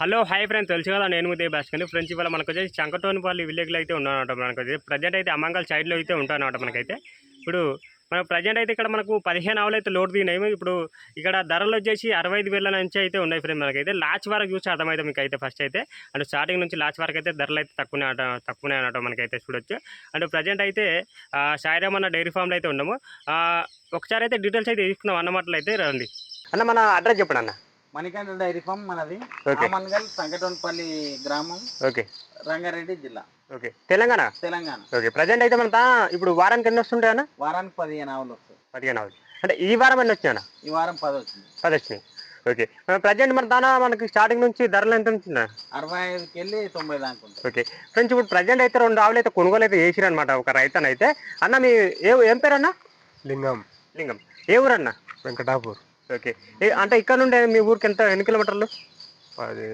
Hello hi friends. తెలుసు కదా నేను ఉదయ్ భాస్కర్ ఫ్రెండ్స్ ఇవాళ మనకు వచ్చేసి చంకటోనిపల్లి విలేజ్లో అయితే ఉన్నానమాట మనకు వచ్చేసి ప్రజెంట్ అయితే అమంగల్ సైడ్లో అయితే ఉంటానమాట మనకైతే. ఇప్పుడు మనకు ప్రజెంట్ అయితే ఇక్కడ మనకు పదిహేను ఆవులు అయితే లోడ్ దిగినాయి ఇప్పుడు ఇక్కడ ధరలు వచ్చేసి అరవై ఐదు వేల నుంచి అయితే ఉన్నాయి ఫ్రెండ్ మనకైతే. లాస్ట్ వరకు చూసి అర్థమైతే మీకు అయితే ఫస్ట్ అయితే. అండ్ స్టార్టింగ్ నుంచి లాస్ట్ వరకు అయితే ధరలు అయితే తక్కువనే అట తక్కువనే అనమాట మనకైతే చూడొచ్చు. అండ్ ప్రజెంట్ అయితే సాయిరామ్ అన్న డైరీ ఫామ్లో అయితే ఉండము ఒకసారి అయితే డీటెయిల్స్ అయితే తీసుకున్నాం అన్నమాటలు అయితే రండి. అన్న మన అడ్రస్ చెప్పండి అన్న. మణికంఠ డైరీ ఫామ్ మనది. ఓకే. ఆమన్గల్ సంకటోన్పల్లి గ్రామం ఓకే. రంగారెడ్డి జిల్లా. Okay. Telangana? Telangana. Okay. Present అయితే మన ఇప్పుడు వారానికి ఎన్ని వస్తుంటాయి అన్న? వారానికి పదిహేను ఆవులు వస్తాయి. పదిహేను ఆవులు. అంటే ఈ వారం ఎన్ని వచ్చాయన్న ఈ వారం పది వచ్చింది పది వచ్చినాయి. ఓకే. ప్రజెంట్ మన దానా మనకి స్టార్టింగ్ నుంచి ధరలు ఎంత ఉంటుందా? అరవై ఐదుకి వెళ్ళి తొంభై దాకా ఓకే. ఫ్రెండ్స్ ఇప్పుడు ప్రజెంట్ అయితే రెండు ఆవులు అయితే కొనుగోలు అయితే చేసిరు అనమాట ఒక రైతన్ అయితే అన్న మీ ఏ ఏం పేరు అన్న లింగం. లింగం. ఏ ఊరు అన్న వెంకటాపూర్. ఓకే. అంటే ఇక్కడ నుండి మీ ఊరికి ఎంత ఎన్ని కిలోమీటర్లు? అది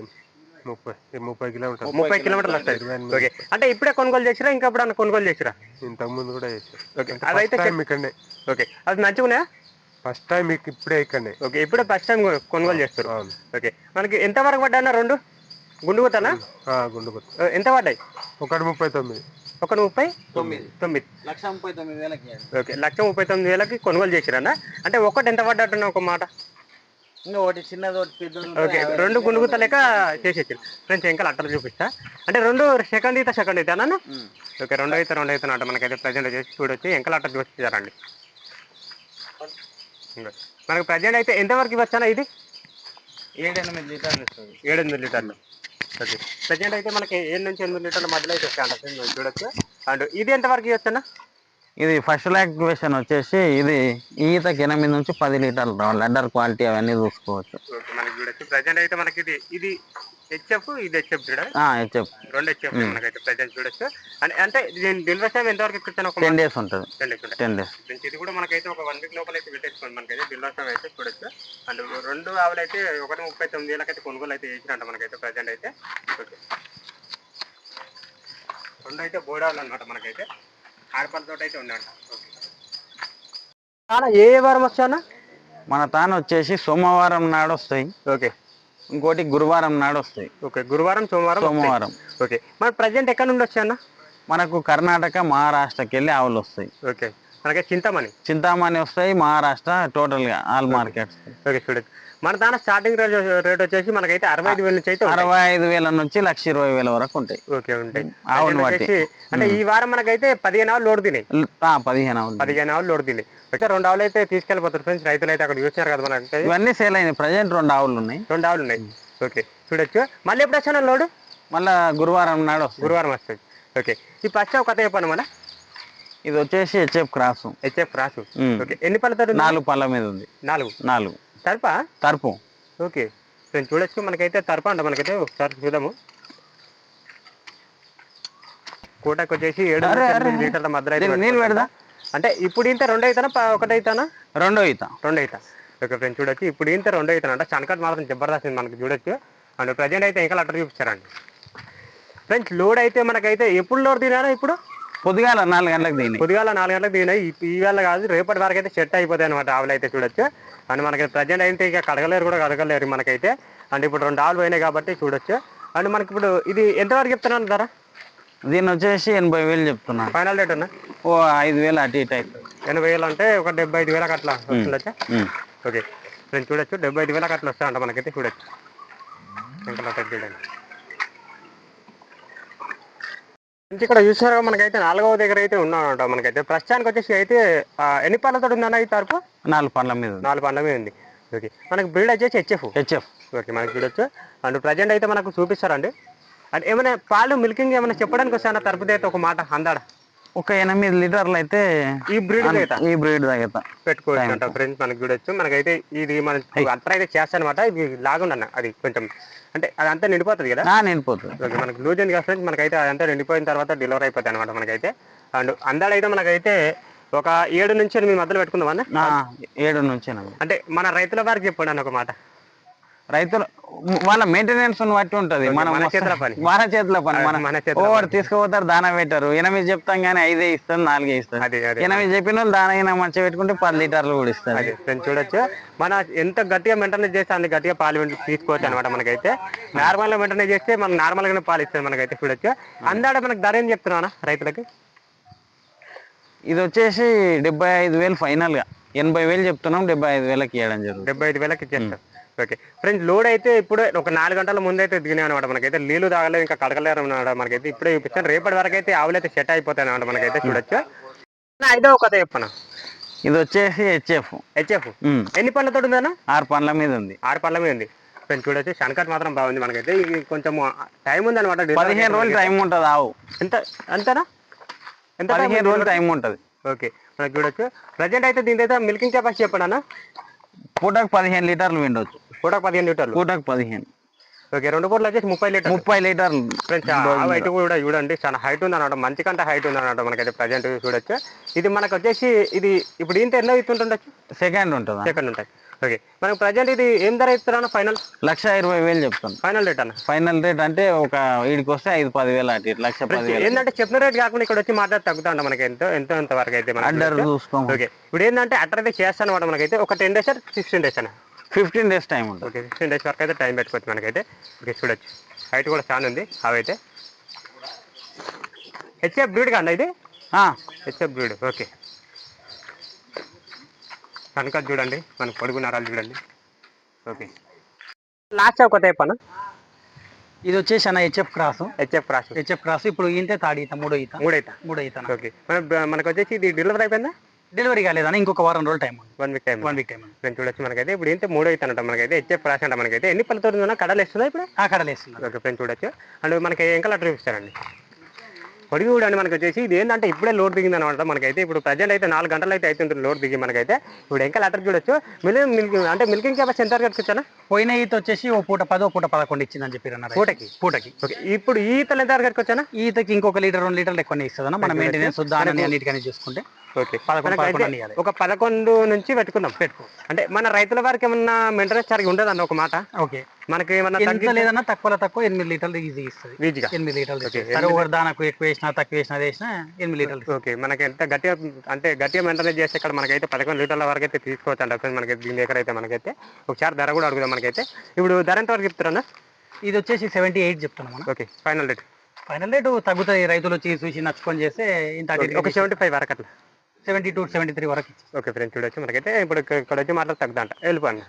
ముప్పై ముప్పై కిలోమీటర్లు. ముప్పై కిలోమీటర్లు వస్తాయి. ఓకే. అంటే ఇప్పుడే కొనుగోలు చేసిరా ఇంకా ఇప్పుడు అన్న కొనుగోలు చేసిరా? ఇంతకు ముందు కూడా చేశారు ఓకే. అదైతే ఇక్కడనే. ఓకే. అది మంచిగున్నాయా? ఫస్ట్ టైం మీకు ఇప్పుడే ఇక్కడనే. ఓకే. ఇప్పుడే ఫస్ట్ టైం కొనుగోలు చేస్తారు. ఓకే. మనకి ఎంత వరకు పడ్డా రెండు? గుండుగుతానా ఆ, గుండుగుర్తి ఎంత పడ్డాయి? ఒకటి ముప్పై తొమ్మిది. ఒక ముప్పై తొమ్మిది. తొమ్మిది. లక్ష ముప్పై తొమ్మిది వేలకి. ఓకే లక్ష ముప్పై తొమ్మిది వేలకి కొనుగోలు చేసిరన్న అంటే ఒక్కటి ఎంత పడ్డట్టున్న ఒక మాట? ఇంకా ఒకటి చిన్నది ఒకటి పెద్దది ఓకే రెండు ఉంటుంది. చేసేసారు ఫ్రెండ్స్ ఇంకా అట్టలు చూపిస్తా. అంటే రెండు సెకండ్ అయితే సెకండ్ అయితే అన్న. ఓకే రెండు అయితే రెండు అయితే అంట మనకైతే ప్రజెంట్ చేసి చూడొచ్చు. ఎంకల అట్ట చూపించారండి ఇంగో. మనకు ప్రజెంట్ అయితే ఎంతవరకు ఇవ్వచ్చా ఇది? ఏడు ఎనిమిది లీటర్లు ఇస్తుంది. ఏడు ఎనిమిది లీటర్లు. ఓకే ప్రజెంట్ అయితే మనకి ఏడు నుంచి ఎనిమిది లీటర్ల మధ్యలో అయితే అంట ఫ్రెండ్స్ చూడొచ్చు. అండ్ ఇది ఎంతవరకు ఇవ్వచ్చన్నా? ఇది ఫస్ట్ యాక్టివేషన్ వచ్చేసి ఇది ఈతకి ఎనిమిది నుంచి పది లీటర్లు రావాలి. లెడర్ క్వాలిటీ అవన్నీ చూసుకోవచ్చు. మనకి చూడొచ్చు. ప్రజెంట్ అయితే మనకి ఇది ఇది హెచ్ఎఫ్ ఇది హెచ్ఎఫ్ చెప్పు రెండు హెచ్ఎఫ్ మనకైతే ప్రజెంట్ చూడొచ్చు. అండ్ అంటే దీని డెలివరీ టైం ఎంతవరకు ఇస్తాను ఒక టెన్ డేస్ ఉంటుంది. టెన్ డేస్ టెన్ డేస్ ఇది కూడా మనకైతే ఒక వన్ వీక్ లోపల అయితే పెట్టేసుకోండి. మనకైతే డెలివరీ టైం అయితే చూడొచ్చు. రెండు ఆవులు అయితే ఒకటి ముప్పై తొమ్మిది వేలకైతే కొనుగోలు అయితే చేసినట్ట మనకైతే ప్రజెంట్ అయితే. ఓకే. రెండు అయితే బోడాలు అనమాట మనకైతే. ఆడపల్లతో అయితే ఓకే. ఏ వారం వచ్చానా మన తాను వచ్చేసి సోమవారం నాడు వస్తాయి. ఓకే. ఇంకోటి గురువారం నాడు వస్తాయి. ఓకే గురువారం సోమవారం. సోమవారం. ఓకే. మన ప్రజెంట్ ఎక్కడ నుండి వచ్చానా మనకు కర్ణాటక మహారాష్ట్రకి వెళ్ళి ఆవులు వస్తాయి. ఓకే. మనకి చింతమణి. చింతామణి వస్తాయి మహారాష్ట్ర టోటల్గా ఆల్ మార్కెట్స్. ఓకే చూడొచ్చు మన దాని స్టార్టింగ్ రేట్ రేట్ వచ్చేసి మనకైతే అరవై ఐదు వేల నుంచి అయితే. అరవై ఐదు వేల నుంచి లక్ష ఇరవై వేల వరకు ఉంటాయి. ఓకే ఉంటాయి. బట్టి. అంటే ఈ వారం మనకైతే పదిహేను ఆవులు లోడ్ తినాయి పదిహేను ఆవులు. పదిహేను ఆవులు లోడ్ తినాయి అయితే రెండు ఆవులు అయితే తీసుకెళ్ళిపోతారు ఫ్రెండ్స్ రైతులు అయితే అక్కడ చూసినారు కదా మనకి. ఇవన్నీ సేల్ అయినాయి. ప్రజెంట్ రెండు ఆవులు ఉన్నాయి. రెండు ఆవులు ఉన్నాయి. ఓకే చూడొచ్చు. మళ్ళీ ఎప్పుడు వచ్చాను లోడు? మళ్ళా గురువారం నాడు గురువారం వస్తుంది ఓకే ఈ ఫస్ట్ ఒక కథ చెప్పాను మన ఇది వచ్చేసి హెచ్ఎఫ్ క్రాస్. హెచ్ఎఫ్ రాసు ఉమ్. ఓకే. ఎన్ని పళ్ళతో నాలుగు పళ్ళ మీద ఉంది. నాలుగు. నాలుగు. తరపా? తరపు. ఓకే. ఫ్రెండ్స్ చూడొచ్చు. మనకైతే తరపా అంట. మనకైతే ఒకసారి చూద్దాము. కోటకు వచ్చేసి ఏడు లీటర్ల మధ్య పెట్టుకోవచ్చు. పెడదా అంటే ఇప్పుడు ఇంత రెండు అవుతానా ఒకటి అవుతానా రెండో ఈత. రెండు అవుతా ఓకే ఫ్రెండ్స్ చూడొచ్చు. ఇప్పుడు ఇంత రెండు అవుతానంట చనకట్ మాత్రం జబర్దస్త్ ఉంది మనకి చూడొచ్చు. అండ్ ప్రజెంట్ అయితే ఇంకా లెటర్ చూపించారండి ఫ్రెండ్స్ లోడ్ అయితే మనకైతే ఎప్పుడు లోడ్ తినానా ఇప్పుడు? పొద్దుగాల నాలుగు గంటలకు దిగినాయి. పొద్దుగాల నాలుగు గంటలకు దిగినాయి. ఈ- ఈ వేళ కాదు రేపటి వరకు అయితే సెట్ అయిపోతాయి అనమాట ఆవులు అయితే చూడొచ్చు. అండ్ మనకి ప్రజెంట్ అయితే ఇక కడగలేరు కూడా కడగలేరు మనకైతే. అండ్ ఇప్పుడు రెండు ఆవులు పోయినాయి కాబట్టి చూడొచ్చు. అండ్ మనకి ఇప్పుడు ఇది ఎంతవరకు చెప్తున్నాను ధర? దీని వచ్చేసి ఎనభై వేలు చెప్తున్నాను ఫైనల్ రేట్ ఉన్నా ఓ ఐదు వేలు అటు ఇటు ఎనభై వేలు అంటే ఒక డెబ్బై ఐదు వేలకు అట్లా వస్తుండొచ్చా. ఓకే. నేను చూడొచ్చు. డెబ్బై ఐదు వేలకు అట్లా వస్తాయంట మనకైతే. చూడొచ్చు. ఇంకా చూడండి ఇంకా ఇక్కడ చూసారా మనకైతే నాలుగవ దగ్గర అయితే ఉన్నామంట మనకైతే. ప్రస్తుతానికి వచ్చేసి అయితే ఎన్ని పళ్ళతో ఉందన్న ఈ తరపు? నాలుగు పళ్ళ మీద నాలుగు పళ్ళ మీద ఉంది. ఓకే. మనకి బ్రీడ్ వచ్చేసి హెచ్ఎఫ్ హెచ్ఎఫ్ ఓకే మనకి చూడొచ్చు అండ్ ప్రజెంట్ అయితే మనకు చూపిస్తారండి. అండ్ ఏమైనా పాలు మిల్కింగ్ ఏమైనా చెప్పడానికి వస్తాయన్న తరపుది అయితే ఒక మాట అందాడ? ఒక ఎనిమిది లీటర్లు అయితే ఈ బ్రీడ్ ఈ బ్రీడ్ తగ్గుతా పెట్టుకోవచ్చు ఫ్రెండ్స్ మనకి చూడొచ్చు. మనకైతే ఇది మన అట్లా అయితే చేస్తానమాట. ఇది లాగుండన్న. అది కొంచెం అంటే అదంతా నిండిపోతుంది కదా? నిండిపోతుంది. ఓకే మనకి లూజ్ ఉంది కదా ఫ్రెండ్స్ మనకైతే అదంతా నిండిపోయిన తర్వాత డెలివరీ అయిపోతాయి అనమాట మనకైతే. అండ్ అందాడైతే మనకైతే ఒక ఏడు నుంచి ఎనిమిది మధ్యలో పెట్టుకుందాం అన్న? ఏడు నుంచి అంటే మన రైతుల వారికి చెప్పండి అన్న ఒక మాట. రైతులు వాళ్ళ మెయింటెనెన్స్ బట్టి ఉంటది. మనం మన చేతుల పని. మన చేతుల పని. మన మన చేతుల ఓ తీసుకుపోతారు దాన పెట్టారు. ఎనిమిది చెప్తాం కానీ ఐదే ఇస్తారు నాలుగే అదే ఎనిమిది చెప్పిన వాళ్ళు దాన అయినా మంచిగా పెట్టుకుంటే పది లీటర్లు కూడా ఇస్తారు. ఫ్రెండ్స్ చూడొచ్చు. మన ఎంత గట్టిగా మెయింటైన్ చేస్తే అంత గట్టిగా పాలు తీసుకోవచ్చు అనమాట మనకైతే. నార్మల్గా మెయింటైన్ చేస్తే మనం నార్మల్ గానే పాలు ఇస్తుంది మనకైతే చూడొచ్చు. అందాడ మనకు ధర ఏం చెప్తున్నా రైతులకి? ఇది వచ్చేసి డెబ్బై ఐదు వేలు ఫైనల్గా ఎనభై వేలు చెప్తున్నాం డెబ్బై ఐదు వేలకి ఇవ్వడం జరుగుతుంది. డెబ్బై ఐదు వేలకి ఇచ్చేస్తాం ఓకే ఫ్రెండ్స్ లోడ్ అయితే ఇప్పుడే ఒక నాలుగు గంటల ముందు అయితే దిగినాయి అనమాట మనకైతే. నీళ్ళు తాగలేదు ఇంకా కడగలేరు అనమాట మనకైతే. ఇప్పుడే చూపిస్తాను. రేపటి వరకు అయితే ఆవులు అయితే సెట్ అయిపోతాయి అనమాట మనకైతే చూడొచ్చు. ఐదో కథ చెప్పనా? ఇది వచ్చేసి హెచ్ఎఫ్ హెచ్ఎఫ్ ఎన్ని పళ్ళతో ఉందన్నా? ఆరు పండ్ల మీద ఉంది. ఆరు పళ్ళ మీద ఉంది. ఫ్రెండ్స్ చూడొచ్చు. శనకట్ మాత్రం బాగుంది మనకైతే. ఇది కొంచెం టైం ఉంది అనమాట పదిహేను రోజులు టైం ఉంటుంది ఆవు. ఎంత? ఎంతనా? ఎంత పదిహేను? రోజులు టైం ఉంటుంది. ఓకే మనకు చూడొచ్చు. ప్రజెంట్ అయితే దీని అయితే మిల్కింగ్ కెపాసిటీ చెప్పండి అన్న. పూటకు పదిహేను లీటర్లు విండొచ్చు. కూడా పదిహేను లీటర్లు? పూటకు పదిహేను. ఓకే రెండు పూటలు వచ్చేసి ముప్పై లీటర్లు. ముప్పై లీటర్లు ఫ్రెండ్స్ హైట్ కూడా చూడండి చాలా హైట్ ఉంది అన్నమాట మంచి కంటే హైట్ ఉంది అన్నమాట మనకైతే ప్రజెంట్ చూడొచ్చు. ఇది మనకు వచ్చేసి ఇది ఇప్పుడు ఇంత ఎన్నో ఇస్తుంటుండొచ్చు సెకండ్ ఉంటుందా? సెకండ్ ఉంటాయి. ఓకే. మనకు ప్రజెంట్ ఇది ఏం ధర ఇస్తున్నా ఫైనల్? లక్ష ఇరవై వేలు చెప్తాను ఫైనల్ రేట్ అన్న? ఫైనల్ రేట్ అంటే ఒక వీడికి వస్తే ఐదు పది వేలు అటు లక్ష ఏంటంటే చెప్పిన రేట్ కాకుండా ఇక్కడ వచ్చి మాట్లాడి తగ్గుతా ఉంటాం మనకి ఎంతో ఎంతో ఎంత వరకు అయితే అడ్డర్. చూసుకోము. ఓకే. ఇప్పుడు ఏంటంటే అట్టర్ అయితే చేస్తాను అనమాట మనకైతే. ఒక టెన్ డేస్ సిక్స్టీన్ డేస్ అన్న. ఫిఫ్టీన్ డేస్ టైం ఉంటుంది. ఓకే ఫిఫ్టీన్ డేస్ వరకు అయితే టైం పెట్టుకోవచ్చు మనకైతే. ఓకే చూడొచ్చు. హైట్ కూడా చాలా ఉంది. అవైతే. హెచ్ఎఫ్ బ్రీడ్ కాండి ఇది? HF breed. ఓకే. కనుక చూడండి మన పొడుగు నరాలు చూడండి. ఓకే. లాస్ట్ ఒక టైప్ అన్న. ఇది వచ్చేసి అన్న HF cross HF cross HF cross ఇప్పుడు ఈంతే తాడి ఈత. మూడో ఈత. మూడైతే మూడో ఈత అన్న. ఓకే. మన మనకు వచ్చేసి ఇది డెలివరీ అయిపోయిందా? డెలివరీ కాలేదన్న ఇంకొక వారం రోజులు time one week time one week time నేను చూడొచ్చు మనకైతే. ఇప్పుడు ఏంటి మూడో అయితే అంట మనకైతే. హెచ్ఎఫ్ క్రాస్ అంట మనకైతే. ఎన్ని పళ్ళతో ఉందన్నా కడలు వేస్తుందా ఇప్పుడు? ఆ కడలేస్తున్నారు ఓకే ఫ్రెండ్ చూడొచ్చు. అండ్ మనకి ఏం కలర్ చూపిస్తారండి? పొడిగి చూడండి మనకి వచ్చేసి. ఇది ఏంటంటే ఇప్పుడే లోడ్ దిగింది అనమాట మనకైతే ఇప్పుడు ప్రజెంట్ అయితే నాలుగు గంటలు అయితే అవుతుంది లోడ్ దిగి మనకైతే. ఇప్పుడు ఇంకా లెటర్ చూడొచ్చు. మిల్ మిల్క్ అంటే మిల్కింగ్ కెపాసిటీ ఎంత వచ్చానా పోయిన ఈత వచ్చేసి ఓ పూట పదో పూట పదకొండు ఇచ్చిందని చెప్పారు అన్న రైతు. పూటకి? పూటకి. ఓకే. ఇప్పుడు ఈతలు ఎంత వచ్చానా ఈతకి ఇంకొక లీటర్ రెండు లీటర్లు ఎక్కువనే ఇస్తుందన్న. మన మెయింటెనెన్స్ దాని అన్నిటికని చూసుకుంటే ఓకే. ఒక పదకొండు నుంచి పెట్టుకుందాం. పెట్టుకో. అంటే మన రైతుల వారికి ఏమన్నా మెయింటెనెన్స్ సరిగ్గా ఉండదు అన్న ఒక మాట? ఓకే. మనకి ఏమన్నా లేదన్నా తక్కువలో తక్కువ ఎనిమిది లీటర్లు ఈజీ ఇస్తుంది. ఈజీగా. ఎనిమిది లీటర్లు. సరే ఒకటి దానకు ఎక్కువ వేసినా తక్కువ వేసినా వేసినా ఎనిమిది లీటర్లు. ఓకే. మనకి ఎంత గట్టిగా అంటే గట్టిగా మెయింటైన్ చేస్తే ఇక్కడ మనకైతే పదకొండు లీటర్ల వరకు అయితే తీసుకోవచ్చు అంట ఫ్రెండ్స్ మనకి దీని దగ్గర అయితే మనకైతే ఒకసారి ధర కూడా అడుగుదాం మనకైతే. ఇప్పుడు ధర ఎంత వరకు చెప్తారన్నా? ఇది వచ్చేసి సెవెంటీ ఎయిట్ చెప్తున్నాం మనం okay. Final rate? Final rate తగ్గుతాయి రైతులు వచ్చి చూసి నచ్చుకొని చేస్తే ఇంత ఒక సెవెంటీ ఫైవ్ వరకు అట్లా సెవెంటీ టూ సెవెంటీ త్రీ వరకు. ఓకే ఫ్రెండ్స్ చూడొచ్చు మనకైతే. ఇప్పుడు ఇక్కడ వచ్చి తగ్గుతా అంట వెళ్ళిపోండి.